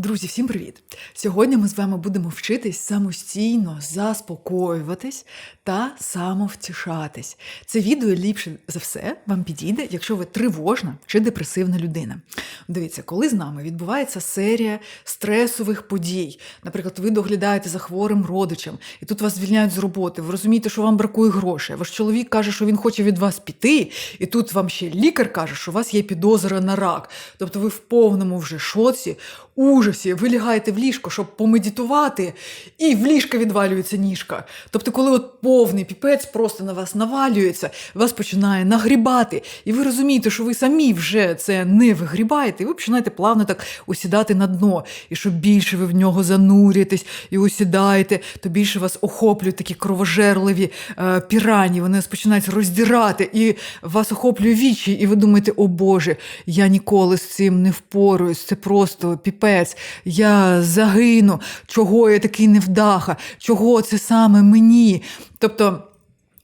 Друзі, всім привіт! Сьогодні ми з вами будемо вчитись самостійно заспокоюватись та самовтішатись. Це відео ліпше за все вам підійде, якщо ви тривожна чи депресивна людина. Дивіться, коли з нами відбувається серія стресових подій. Наприклад, ви доглядаєте за хворим родичем, і тут вас звільняють з роботи. Ви розумієте, що вам бракує грошей. Ваш чоловік каже, що він хоче від вас піти, і тут вам ще лікар каже, що у вас є підозра на рак. Тобто ви в повному вже шоці ужасі, ви лягаєте в ліжко, щоб помедитувати, і в ліжко відвалюється ніжка. Тобто, коли от повний піпець просто на вас навалюється, вас починає нагрібати, і ви розумієте, що ви самі вже це не вигрібаєте, і ви починаєте плавно так осідати на дно. І що більше ви в нього занурюєтесь і осідаєте, то більше вас охоплюють такі кровожерливі е, пірані, вони вас починають роздирати, і вас охоплює вічі, і ви думаєте, о Боже, я ніколи з цим не впораюсь, це просто піпець я загину, чого я такий невдаха, чого це саме мені. Тобто.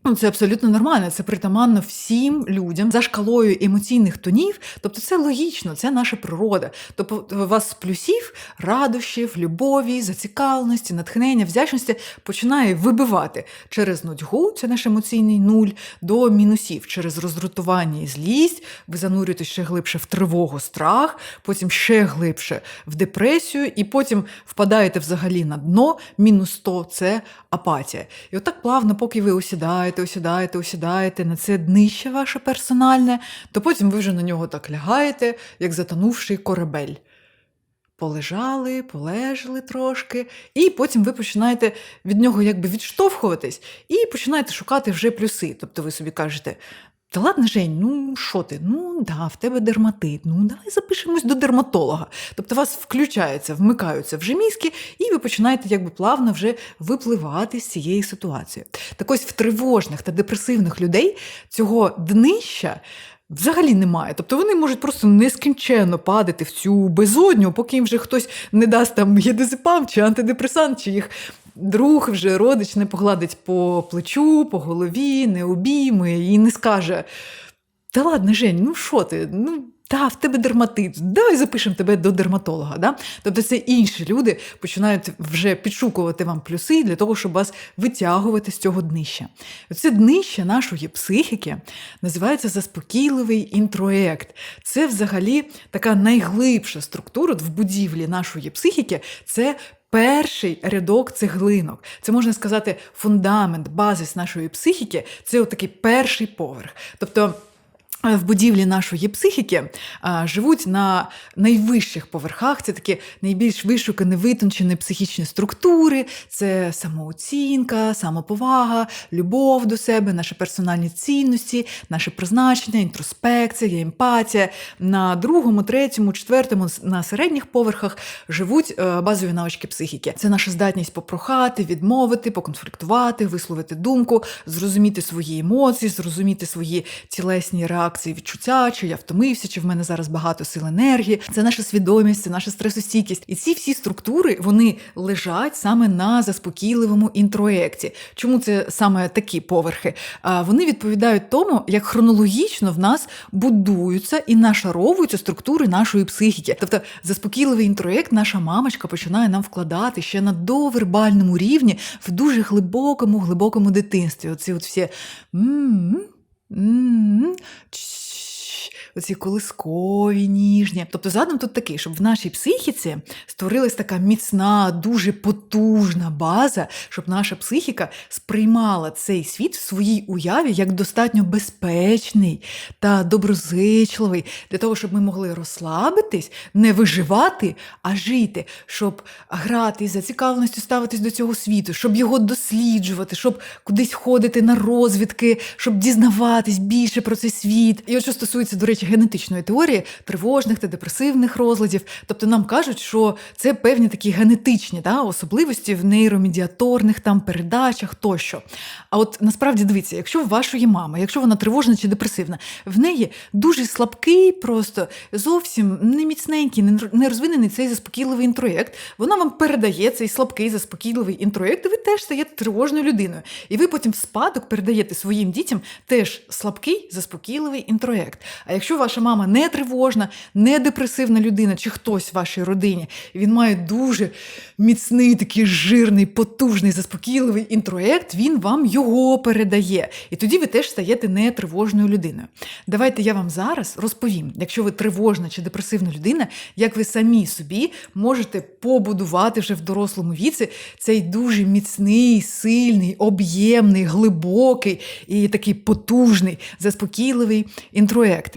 Ну, це абсолютно нормально, це притаманно всім людям за шкалою емоційних тонів. Тобто це логічно, це наша природа. Тобто у вас з плюсів, радощів, любові, зацікавленості, натхнення, вдячності починає вибивати через нудьгу, це наш емоційний нуль, до мінусів через роздратування і злість. Ви занурюєтесь ще глибше в тривогу, страх, потім ще глибше в депресію, і потім впадаєте взагалі на дно. Мінус 100 – це апатія. І отак плавно, поки ви осідаєте осідаєте, осідаєте, осідаєте на це днище ваше персональне, то потім ви вже на нього так лягаєте, як затонувший корабель. Полежали, полежали трошки, і потім ви починаєте від нього якби відштовхуватись і починаєте шукати вже плюси. Тобто ви собі кажете, та ладно, Жень, ну що ти? Ну да, в тебе дерматит. Ну давай запишемось до дерматолога. Тобто вас включаються, вмикаються вже мізки, і ви починаєте якби плавно вже випливати з цієї ситуації. Так ось в тривожних та депресивних людей цього днища. Взагалі немає. Тобто вони можуть просто нескінченно падати в цю безодню, поки їм вже хтось не дасть там єдизепам чи антидепресант, чи їх друг вже родич не погладить по плечу, по голові, не обійме і не скаже: Та ладно, Жень, ну що ти? ну... Та, в тебе дерматит, давай запишемо тебе до дерматолога. Да? Тобто це інші люди починають вже підшукувати вам плюси для того, щоб вас витягувати з цього днища. Це днище нашої психіки називається заспокійливий інтроект. Це взагалі така найглибша структура в будівлі нашої психіки. Це Перший рядок цеглинок, це можна сказати фундамент, базис нашої психіки це отакий перший поверх. Тобто в будівлі нашої психіки а, живуть на найвищих поверхах. Це такі найбільш вишукані, витончені психічні структури, це самооцінка, самоповага, любов до себе, наші персональні цінності, наше призначення, інтроспекція, емпатія. На другому, третьому, четвертому, на середніх поверхах живуть е, базові навички психіки. Це наша здатність попрохати, відмовити, поконфліктувати, висловити думку, зрозуміти свої емоції, зрозуміти свої тілесні реакції реакції, відчуття, чи я втомився, чи в мене зараз багато сил енергії. Це наша свідомість, це наша стресостійкість. І ці всі структури вони лежать саме на заспокійливому інтроекті. Чому це саме такі поверхи? Вони відповідають тому, як хронологічно в нас будуються і нашаровуються структури нашої психіки. Тобто заспокійливий інтроект, наша мамочка починає нам вкладати ще на довербальному рівні в дуже глибокому, глибокому дитинстві. Оці от всі. Оці колискові, ніжні. Тобто задум тут такий, щоб в нашій психіці створилась така міцна, дуже потужна база, щоб наша психіка сприймала цей світ в своїй уяві як достатньо безпечний та доброзичливий, для того, щоб ми могли розслабитись, не виживати, а жити, щоб грати за цікавленістю ставитись до цього світу, щоб його досліджувати, щоб кудись ходити на розвідки, щоб дізнаватись більше про цей світ. І от що стосується, до речі, генетичної теорії тривожних та депресивних розладів. Тобто нам кажуть, що це певні такі генетичні да, особливості в нейромедіаторних там передачах тощо. А от насправді дивіться, якщо вашої мами, якщо вона тривожна чи депресивна, в неї дуже слабкий, просто зовсім не міцненький, не розвинений цей заспокійливий інтроєкт, вона вам передає цей слабкий заспокійливий інтроєкт, і ви теж стаєте тривожною людиною. І ви потім в спадок передаєте своїм дітям теж слабкий заспокійливий інтроєкт. А якщо ваша мама не тривожна, не депресивна людина, чи хтось в вашій родині, він має дуже міцний, такий жирний, потужний, заспокійливий інтроект, він вам його передає. І тоді ви теж стаєте не тривожною людиною. Давайте я вам зараз розповім, якщо ви тривожна чи депресивна людина, як ви самі собі можете побудувати вже в дорослому віці цей дуже міцний, сильний, об'ємний, глибокий і такий потужний, заспокійливий інтроект.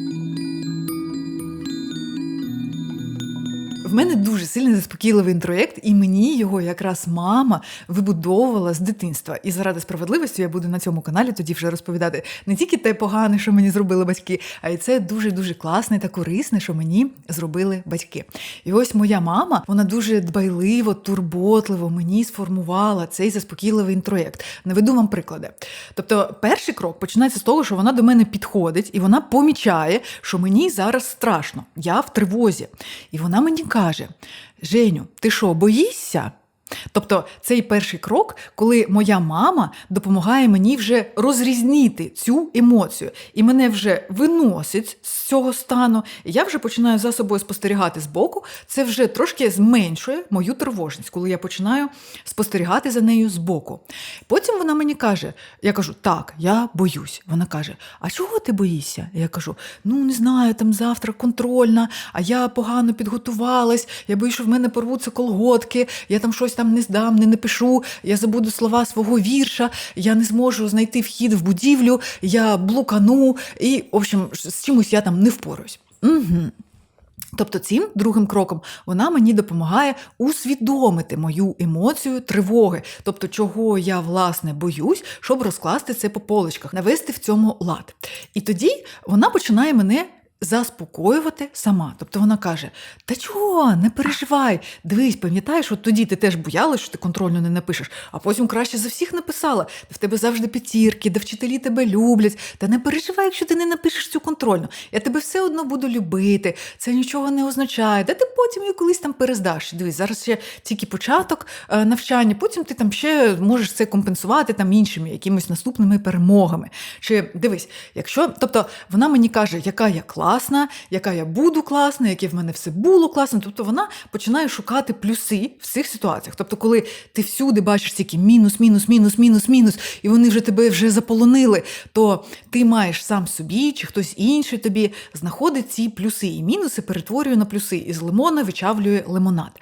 В мене дуже сильний заспокійливий інтроєкт, і мені його якраз мама вибудовувала з дитинства. І заради справедливості я буду на цьому каналі тоді вже розповідати не тільки те погане, що мені зробили батьки, а й це дуже дуже класне та корисне, що мені зробили батьки. І ось моя мама, вона дуже дбайливо, турботливо мені сформувала цей заспокійливий інтроєкт. Наведу вам приклади. Тобто, перший крок починається з того, що вона до мене підходить і вона помічає, що мені зараз страшно, я в тривозі. І вона мені Женю, ти що, боїшся? Тобто цей перший крок, коли моя мама допомагає мені вже розрізнити цю емоцію, і мене вже виносить з цього стану, і я вже починаю за собою спостерігати збоку. Це вже трошки зменшує мою тривожність, коли я починаю спостерігати за нею збоку. Потім вона мені каже: я кажу, так, я боюсь. Вона каже: А чого ти боїшся? Я кажу: ну не знаю, там завтра контрольна, а я погано підготувалась, я боюсь, що в мене порвуться колготки, я там щось там не здам, не напишу, я забуду слова свого вірша, я не зможу знайти вхід в будівлю, я блукану, і, в общем, з чимось я там не впораюсь. Угу. Тобто цим другим кроком вона мені допомагає усвідомити мою емоцію тривоги, тобто чого я власне боюсь, щоб розкласти це по поличках, навести в цьому лад. І тоді вона починає мене. Заспокоювати сама. Тобто вона каже: Та чого, не переживай, дивись, пам'ятаєш, от тоді ти теж боялась, що ти контрольно не напишеш, а потім краще за всіх написала. В тебе завжди п'ятірки, де вчителі тебе люблять. Та не переживай, якщо ти не напишеш цю контрольну. Я тебе все одно буду любити. Це нічого не означає. Та ти потім її колись там перездаш. Дивись, зараз ще тільки початок е, навчання, потім ти там ще можеш це компенсувати там іншими якимись наступними перемогами. Чи дивись, якщо, тобто вона мені каже, яка я класна, класна, яка я буду класна, яке в мене все було класно. Тобто вона починає шукати плюси в цих ситуаціях. Тобто, коли ти всюди бачиш тільки мінус, мінус, мінус, мінус, мінус, і вони вже тебе вже заполонили, то ти маєш сам собі чи хтось інший тобі знаходить ці плюси. І мінуси перетворює на плюси. І з лимона вичавлює лимонад.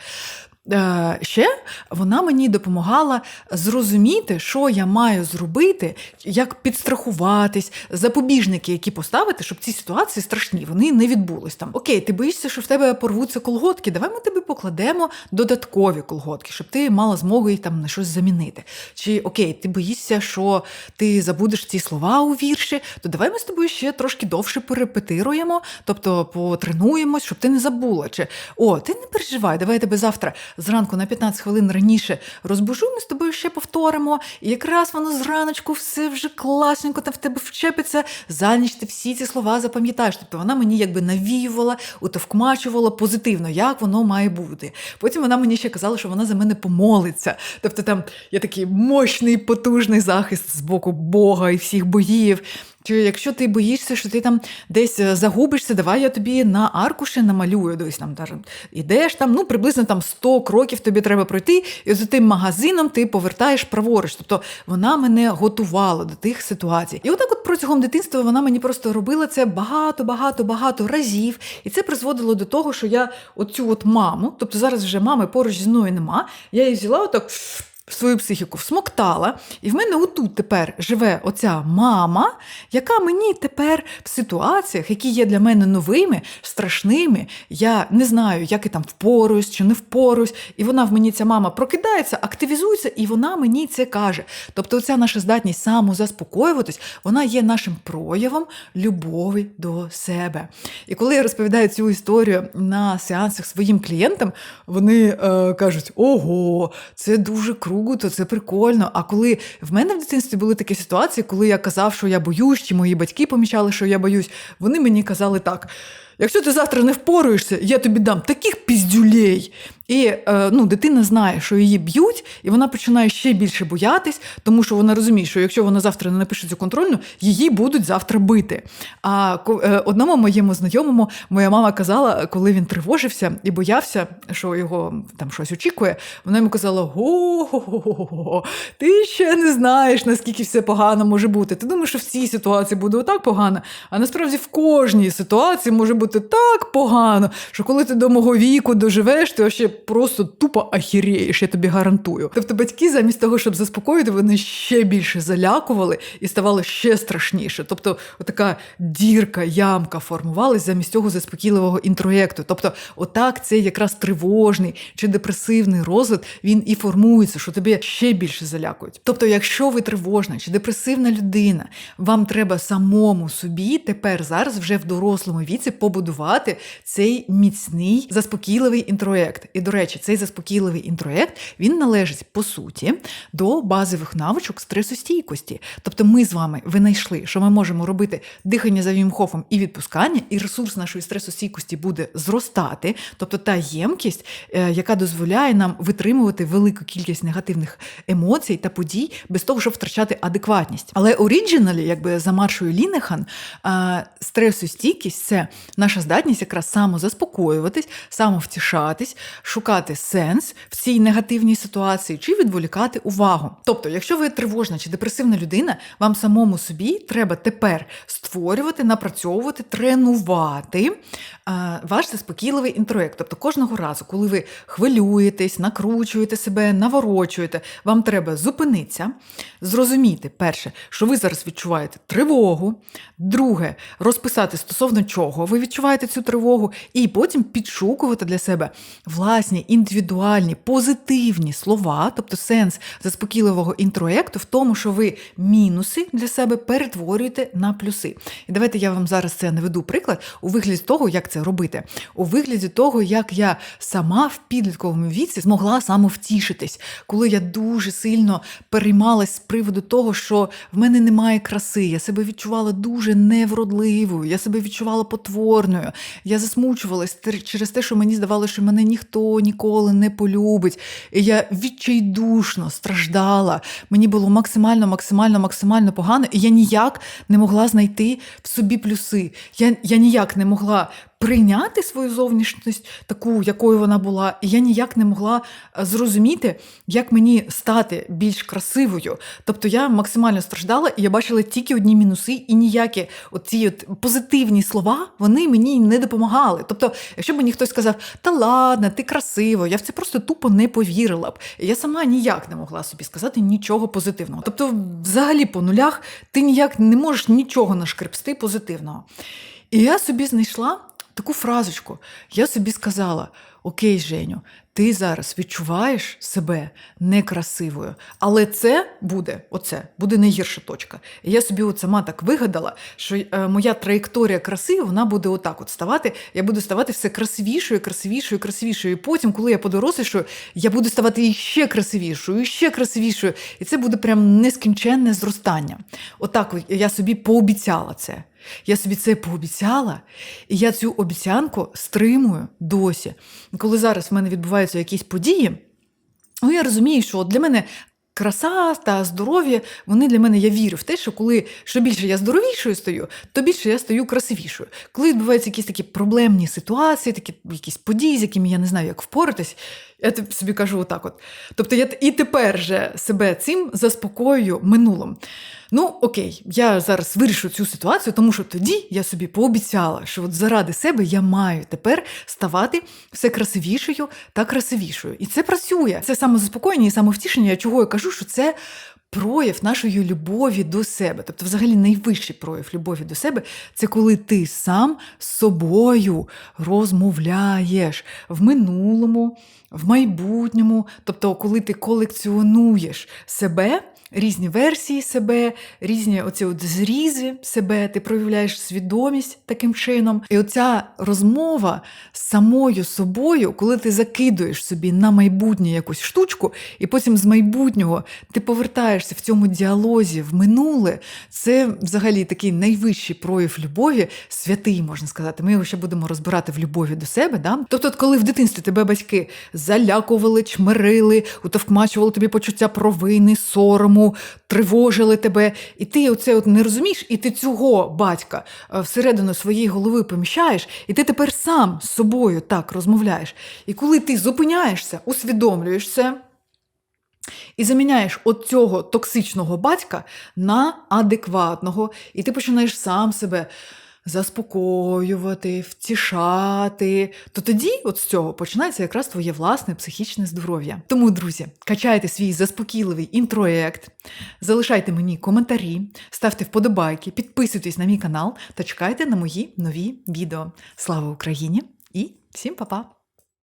Ще вона мені допомагала зрозуміти, що я маю зробити, як підстрахуватись, запобіжники, які поставити, щоб ці ситуації страшні, вони не відбулись там. Окей, ти боїшся, що в тебе порвуться колготки. Давай ми тобі покладемо додаткові колготки, щоб ти мала змогу їх там на щось замінити. Чи окей, ти боїшся, що ти забудеш ці слова у вірші, то давай ми з тобою ще трошки довше перепетируємо, тобто потренуємось, щоб ти не забула. Чи о, ти не переживай, давай я тебе завтра зранку на 15 хвилин раніше розбужу, ми з тобою ще повторимо. І якраз воно зраночку все вже класненько там в тебе вчепиться. За ніч ти всі ці слова запам'ятаєш. Тобто вона мені якби навіювала, утовкмачувала позитивно, як воно має бути. Потім вона мені ще казала, що вона за мене помолиться. Тобто там є такий мощний, потужний захист з боку Бога і всіх боїв. Чи якщо ти боїшся, що ти там десь е, загубишся, давай я тобі на аркуші намалюю. Десь там даже ідеш там, ну приблизно там 100 кроків тобі треба пройти, і за тим магазином ти повертаєш праворуч. Тобто вона мене готувала до тих ситуацій. І отак, от протягом дитинства, вона мені просто робила це багато, багато, багато разів. І це призводило до того, що я оцю от маму, тобто зараз вже мами поруч зі мною нема, я її взяла отак свою психіку всмоктала, і в мене отут тепер живе оця мама, яка мені тепер в ситуаціях, які є для мене новими, страшними, я не знаю, як я там впоруюсь чи не впоруюсь, і вона в мені ця мама прокидається, активізується, і вона мені це каже. Тобто, оця наша здатність самозаспокоюватись, вона є нашим проявом любові до себе. І коли я розповідаю цю історію на сеансах своїм клієнтам, вони е, кажуть: ого, це дуже круто круто, це прикольно. А коли в мене в дитинстві були такі ситуації, коли я казав, що я боюсь, чи мої батьки помічали, що я боюсь, вони мені казали так. Якщо ти завтра не впоруєшся, я тобі дам таких піздюлей. І е, ну, дитина знає, що її б'ють, і вона починає ще більше боятись, тому що вона розуміє, що якщо вона завтра не напише цю контрольну, її будуть завтра бити. А е, одному моєму знайомому моя мама казала, коли він тривожився і боявся, що його там щось очікує, вона йому казала: го ти ще не знаєш, наскільки все погано може бути. Ти думаєш, що в цій ситуації буде отак погано, а насправді в кожній ситуації може бути так погано, що коли ти до мого віку доживеш, ти ще просто тупо ахірієш, я тобі гарантую. Тобто батьки, замість того, щоб заспокоїти, вони ще більше залякували і ставало ще страшніше. Тобто, така дірка, ямка формувалась замість цього заспокійливого інтроєкту. Тобто, отак цей якраз тривожний чи депресивний розлад він і формується, що тобі ще більше залякують. Тобто, якщо ви тривожна чи депресивна людина, вам треба самому собі тепер зараз вже в дорослому віці побудувати цей міцний заспокійливий інтроєкт. І, до речі, цей заспокійливий інтроєкт він належить по суті до базових навичок стресостійкості. Тобто, ми з вами винайшли, що ми можемо робити дихання за Вімхофом і відпускання, і ресурс нашої стресостійкості буде зростати. Тобто та ємкість, е, яка дозволяє нам витримувати велику кількість негативних емоцій та подій без того, щоб втрачати адекватність. Але оріджиналі, якби за маршою Лінехан, стресостійкість це наша здатність якраз самозаспокоюватись, самовтішатись, шукати сенс в цій негативній ситуації чи відволікати увагу. Тобто, якщо ви тривожна чи депресивна людина, вам самому собі треба тепер створювати, напрацьовувати, тренувати ваш заспокійливий інтроєкт. Тобто кожного разу, коли ви хвилюєтесь, накручуєте себе, наворочуєте, вам треба зупинитися, зрозуміти, перше, що ви зараз відчуваєте тривогу, друге, розписати стосовно чого ви відчуваєте цю тривогу, і потім підшукувати для себе власні індивідуальні, позитивні слова, тобто сенс заспокійливого інтроєкту в тому, що ви мінуси для себе перетворюєте на плюси. І давайте я вам зараз це наведу приклад у вигляді того, як це робити. У вигляді того, як я сама в підлітковому віці змогла самовтішитись, коли я дуже сильно переймалась з приводу того, що в мене немає краси, я себе відчувала дуже невродливою, я себе відчувала потворною, я засмучувалась через те, що мені здавалося, що мене ніхто ніколи не полюбить. І я відчайдушно страждала. Мені було максимально, максимально, максимально погано, і я ніяк не могла знайти в собі плюси. Я, я ніяк не могла прийняти свою зовнішність, таку, якою вона була, і я ніяк не могла е, зрозуміти, як мені стати більш красивою. Тобто я максимально страждала, і я бачила тільки одні мінуси, і ніякі оці от позитивні слова вони мені не допомагали. Тобто, якщо б мені хтось сказав, та ладно, ти красиво, я в це просто тупо не повірила б. Я сама ніяк не могла собі сказати нічого позитивного. Тобто, взагалі, по нулях ти ніяк не можеш нічого нашкрепсти позитивного. І я собі знайшла таку фразочку. Я собі сказала: Окей, Женю, ти зараз відчуваєш себе некрасивою, але це буде, оце буде найгірша точка. Я собі от сама так вигадала, що е, моя траєкторія краси вона буде отак от ставати. Я буду ставати все красивішою, красивішою, красивішою. І потім, коли я подорослішаю, я буду ставати іще красивішою, іще красивішою. І це буде прям нескінченне зростання. Отак от я собі пообіцяла це. Я собі це пообіцяла, і я цю обіцянку стримую досі. Коли зараз в мене відбуваються якісь події, ну я розумію, що для мене. Краса та здоров'я, вони для мене, я вірю в те, що коли що більше я здоровішою стаю, то більше я стаю красивішою. Коли відбуваються якісь такі проблемні ситуації, такі якісь події, з якими я не знаю, як впоратись, я собі кажу отак: от. Тобто я і тепер же себе цим заспокоюю минулим. Ну, окей, я зараз вирішу цю ситуацію, тому що тоді я собі пообіцяла, що от заради себе я маю тепер ставати все красивішою та красивішою. І це працює. Це самозаспокоєння і самовтішення, чого я кажу, що це. Прояв нашої любові до себе, тобто, взагалі, найвищий прояв любові до себе це коли ти сам з собою розмовляєш в минулому, в майбутньому, тобто, коли ти колекціонуєш себе різні версії себе, різні оці от зрізи себе, ти проявляєш свідомість таким чином. І оця розмова з самою собою, коли ти закидуєш собі на майбутнє якусь штучку, і потім з майбутнього ти повертаєшся в цьому діалозі в минуле, це взагалі такий найвищий прояв любові, святий, можна сказати. Ми його ще будемо розбирати в любові до себе. Да? Тобто, коли в дитинстві тебе батьки залякували, чмирили, утовкмачували тобі почуття провини, сорому, тривожили тебе, і ти оце от не розумієш, і ти цього батька е, всередину своєї голови поміщаєш, і ти тепер сам з собою так розмовляєш. І коли ти зупиняєшся, усвідомлюєш це. І заміняєш от цього токсичного батька на адекватного, і ти починаєш сам себе заспокоювати, втішати, то тоді от з цього починається якраз твоє власне психічне здоров'я. Тому, друзі, качайте свій заспокійливий інтроєкт, залишайте мені коментарі, ставте вподобайки, підписуйтесь на мій канал та чекайте на мої нові відео. Слава Україні і всім па-па!